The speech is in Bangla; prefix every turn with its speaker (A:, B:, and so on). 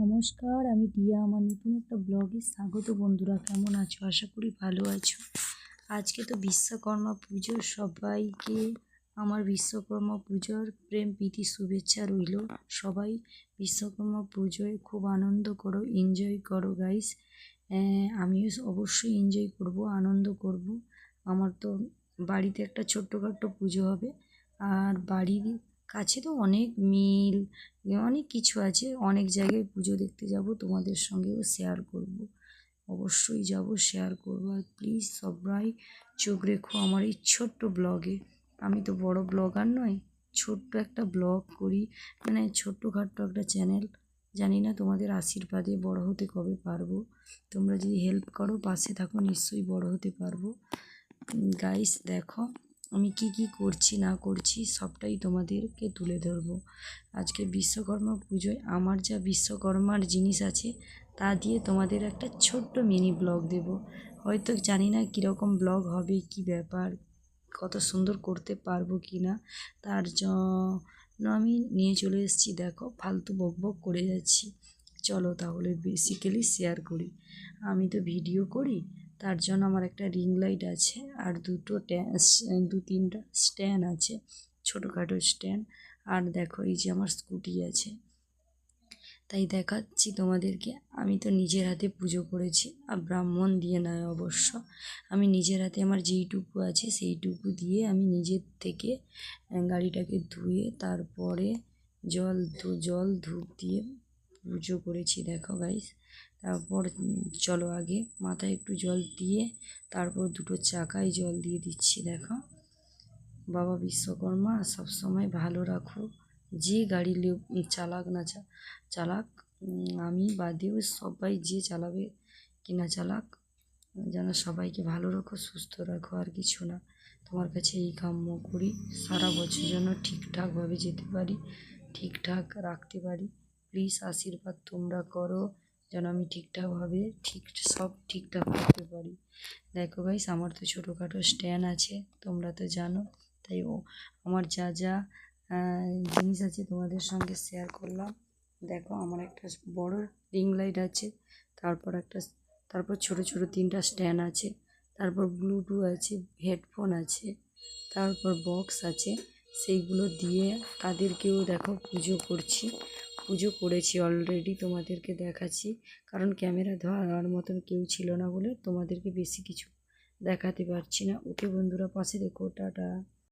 A: নমস্কার, আমি দিয়া আমার নতুন একটা ব্লগে স্বাগত বন্ধুরা। কেমন আছো? আশা করি ভালো আছো। আজকে তো বিশ্বকর্মা পুজো। সবাইকে আমার বিশ্বকর্মা পুজোর প্রেম, প্রীতি, শুভেচ্ছা রইল। সবাই বিশ্বকর্মা পুজোয় খুব আনন্দ করো এনজয় করো গাইস আমিও অবশ্যই এনজয় করব, আনন্দ করব। আমার তো বাড়িতে একটা ছোট্টখাট্টো পুজো হবে। আর বাড়ির কাছে তো অনেক মিল অনেক কিছু আছে। অনেক জায়গায় পুজো দেখতে যাব, তোমাদের সঙ্গেও শেয়ার করব। অবশ্যই যাব শেয়ার করব। আর প্লিজ সবাই চোখ রেখো আমার এই ছোট্ট ব্লগে আমি তো বড় ব্লগার নই, ছোট্ট একটা ব্লগ করি। মানে ছোট্টখাট্টো একটা চ্যানেল জানি না তোমাদের আশীর্বাদে বড় হতে কবে পারব। তোমরা যদি হেল্প করো, পাশে থাকো, নিশ্চয়ই বড় হতে পারব। গাইস দেখো। আমি কি কি করছি, না করছি, সবটাই তোমাদেরকে তুলে ধরবো। আজকে বিশ্বকর্মা পুজোয় আমার যা বিশ্বকর্মার জিনিস আছে, তা দিয়ে তোমাদের একটা ছোট্ট মিনি ব্লগ দেব। হয়তো জানি না কীরকম ব্লগ হবে, কি ব্যাপার, কত সুন্দর করতে পারব কি না, তার জন্য আমি নিয়ে চলে এসেছি। দেখো, ফালতু বক বক করে যাচ্ছি। চলো তাহলে বেসিক্যালি শেয়ার করি। আমি তো ভিডিও করি তার জন্য আমার একটা রিং লাইট আছে আর দুটো দু তিনটা স্ট্যান্ড আছে, ছোটোখাটো স্ট্যান্ড আর দেখো এই যে আমার স্কুটি আছে। তাই দেখাচ্ছি তোমাদেরকে। আমি তো নিজের হাতে পুজো করেছি, আর ব্রাহ্মণ দিয়ে নয় অবশ্য। আমি নিজের হাতে আমার যেইটুকু আছে সেইটুকু দিয়ে আমি নিজের থেকে গাড়িটাকে ধুয়ে তারপরে জল জল ধূপ দিয়ে পুজো করেছি, দেখো গাইস তারপর চলো আগে মাথায় একটু জল দিয়ে তারপর দুটো চাকায় জল দিয়ে দিচ্ছি, দেখো। বাবা বিশ্বকর্মা সবসময় ভালো রাখো। যে গাড়ি চালাক না চালাক আমি বাদেও সবাই যে চালাবে কিনা চালাক, যেন সবাইকে ভালো রাখো, সুস্থ রাখো, আর কিছু না। তোমার কাছে এই কাম্য করি, সারা বছর যেন ঠিকঠাকভাবে যেতে পারি, ঠিকঠাক রাখতে পারি। প্লিজ আশীর্বাদ তোমরা করো, যেন আমি ঠিকঠাকভাবে ঠিক, সব ঠিকঠাক করতে পারি। দেখো গাইস আমার তো ছোটোখাটো স্ট্যান্ড আছে, তোমরা তো জানো। তাই ও, আমার যা যা জিনিস আছে তোমাদের সঙ্গে শেয়ার করলাম। দেখো, আমার একটা বড় রিং লাইট আছে, তারপর একটা, তারপর ছোট ছোট তিনটা স্ট্যান্ড আছে, তারপর ব্লুটুথ আছে হেডফোন আছে, তারপর বক্স আছে, সেইগুলো দিয়ে তাদেরকেও দেখো পুজো করছি। পুজো করেছি অলরেডি তোমাদেরকে দেখাচ্ছি। কারণ ক্যামেরা ধরার মতন কেউ ছিল না বলে তোমাদেরকে বেশি কিছু দেখাতে পারছি না। ওকে বন্ধুরা, পাশে দেখো, টাটা।